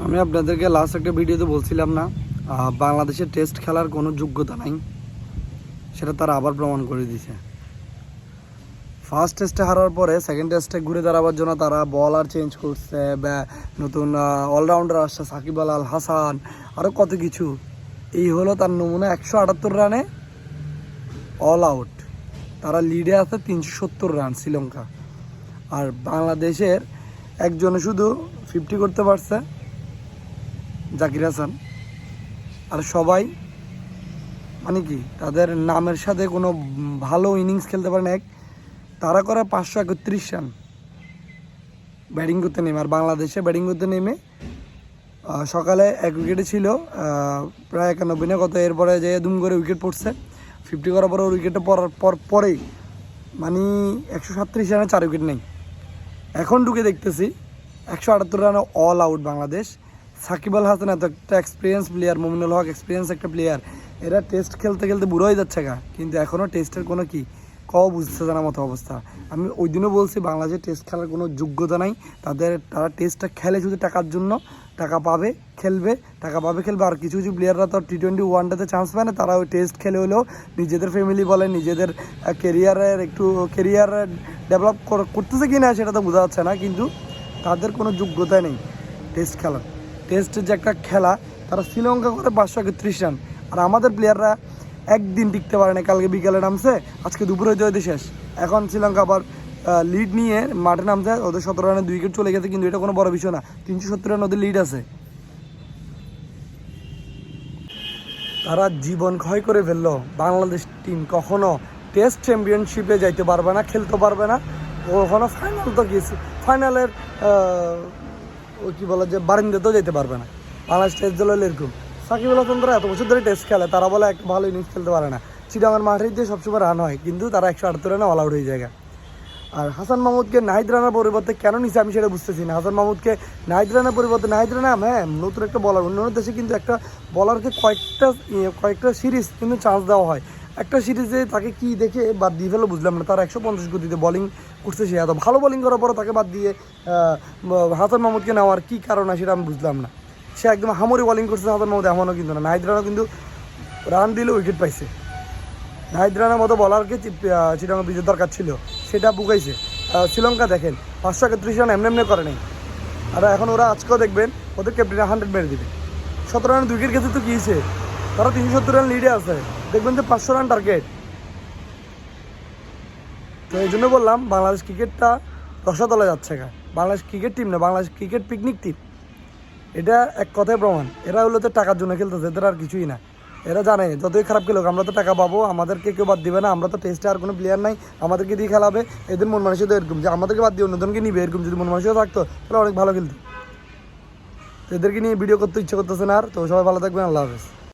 আমি আপনাদেরকে লাস্ট একটা ভিডিওতে বলছিলাম না বাংলাদেশের টেস্ট খেলার কোনো যোগ্যতা নাই, সেটা তারা আবার প্রমাণ করে দিছে। ফার্স্ট টেস্টে হারার পরে সেকেন্ড টেস্টে ঘুরে দাঁড়াবার জন্য তারা বল আর চেঞ্জ করছে নতুন অলরাউন্ডার আসছে, সাকিব আল আল হাসান আরও কত কিছু। এই হলো তার নমুনা, একশো আটাত্তর রানে অল আউট তারা লিডে আছে তিনশো সত্তর রান শ্রীলঙ্কা। আর বাংলাদেশের একজনে শুধু ফিফটি করতে পারছে। জাকির হাসান। আর সবাই মানে কি, তাদের নামের সাথে কোনো ভালো ইনিংস খেলতে পারে না এক। তারা করে পাঁচশো একত্রিশ রান। ব্যাটিং করতে নেমে, আর বাংলাদেশে ব্যাটিং করতে নেমে সকালে এক উইকেটে ছিল প্রায় একানব্বই না কত, এরপরে যে দুম করে উইকেট পড়ছে। ফিফটি করার পরে উইকেটে পড়ার পর, পরেই মানে একশো সাতত্রিশ রানে চার উইকেট নেই। এখন ঢুকে দেখতেছি, একশো আটাত্তর রানে অল আউট বাংলাদেশ। সাকিব আল হাসান এত একটা experience player Mominul Haque experience একটা প্লেয়ার এরা টেস্ট খেলতে খেলতে বুড়ো হয়ে যাচ্ছে গা। কিন্তু এখনও টেস্টের কোনো কি? ক বুঝতে জানার মতো অবস্থা। আমি ওই দিনও বলছি বাংলাদেশের টেস্ট খেলার কোনো যোগ্যতা নাই। তাদের, তারা টেস্টটা খেলে শুধু টাকার জন্য। টাকা পাবে, খেলবে, টাকা পাবে, খেলবে। আর কিছু কিছু প্লেয়াররা তো টি টোয়েন্টি ওয়ানটাতে চান্স পায় না। তারা ওই টেস্ট খেলে হলেও নিজেদের ফ্যামিলি বলে, নিজেদের কেরিয়ারের একটু কেরিয়ার ডেভেলপ করতেছে কি না সেটা তো বোঝা যাচ্ছে না। কিন্তু তাদের কোনো যোগ্যতা নেই টেস্ট খেলার। টেস্টের যে একটা খেলা, তারা শ্রীলঙ্কা করে পাঁচশো একত্রিশ রান। আর আমাদের প্লেয়াররা একদিন টিকতে পারে না কালকে বিকালে নামছে, আজকে দুপুরে হইতে শেষ। এখন শ্রীলঙ্কা আবার লিড নিয়ে মাঠে নামছে, ওদের সতেরো রানে দুই উইকেট চলে গেছে, কিন্তু এটা কোনো বড় বিষয় না। তিনশো সত্তর রান ওদের লিড আছে। তারা জীবন ক্ষয় করে ফেলল। বাংলাদেশ টিম কখনো টেস্ট চ্যাম্পিয়নশিপে যাইতে পারবে না, খেলতে পারবে না। কখনো ফাইনাল তো গিয়েছে। ফাইনালের ওই কী বলে যে বারিন্দাতেও যেতে পারবে না। বাংলাদেশ টেস্ট দল হলো এরকম। সাকিব আল হাসান এত বছর ধরে টেস্ট খেলে তারা বলে একটা ভালো ইনিংস খেলতে পারে না। চিটাঙ্গার মাঠে দিয়ে সবসময় রান হয় কিন্তু তারা একশো আটাত্তর রানে অল আউট হয়ে যায় আর হাসান মাহমুদকে নাহিদ রানার পরিবর্তে কেন নিছে আমি সেটা বুঝতেছি না। হাসান মাহমুদকে নাহিদ রানার পরিবর্তে নাহিদ রানা হ্যাঁ নতুন একটা বলার অন্য অন্য দেশে কিন্তু একটা বলারকে কয়েকটা ইয়ে, কয়েকটা সিরিজ কিন্তু চান্স দেওয়া হয়। একটা সিরিজে তাকে কি দেখে বাদ দিয়ে ফেলো বুঝলাম না। তার একশো পঞ্চাশ গতিতে বলিং করছে সে এত ভালো বলিং করার পরে তাকে বাদ দিয়ে হাসান মাহমুদকে নেওয়ার কী কারণ আছে সেটা আমি বুঝলাম না। সে একদম হামরি বলিং করছে হাসান মাহমুদ, এমনও কিন্তু না। নাহিদ রানা কিন্তু রান দিলে উইকেট পাইছে। নাহিদ রানার মতো বলারকে চিটাঙ্গা বিজের দরকার ছিল। সেটা বুকাইছে শ্রীলঙ্কা দেখেন, পাঁচশো একত্রিশ রান এমনি এমনি করে নেই। আর এখন ওরা আজকেও দেখবেন, ওদের ক্যাপ্টেন হান্ড্রেড মেরে দিবে। সতেরো রান উইকেট গেছে তো কী তারা তিনশো সত্তর রান লিডে আছে। দেখবেন যে পাঁচশো রান টার্গেট তো এই জন্য বললাম, বাংলাদেশ ক্রিকেটটা রসাতলে যাচ্ছে গা। বাংলাদেশ ক্রিকেট টিম না, বাংলাদেশ ক্রিকেট পিকনিক টিম এটা এক কথায় প্রমাণ। এরা হলো তো টাকার জন্য খেলতেছে, এদের আর কিছুই না। এরা জানে, যতই খারাপ খেলুক, আমরা তো টাকা পাবো, আমাদেরকে কেউ বাদ দিবে না, আমরা তো টেস্টে আর কোনো প্লেয়ার নাই, আমাদেরকে দিয়ে খেলাবে, এদের মন মানুষ তো এরকম যে আমাদেরকে বাদ দিয়ে অন্যজনকে নিবে, এরকম যদি মন মানুষও থাকতো, তাহলে অনেক ভালো খেলতো। এদেরকে নিয়ে ভিডিও করতে ইচ্ছে করতেছে না আর। তো সবাই ভালো থাকবেন, আল্লাহ হাফেজ।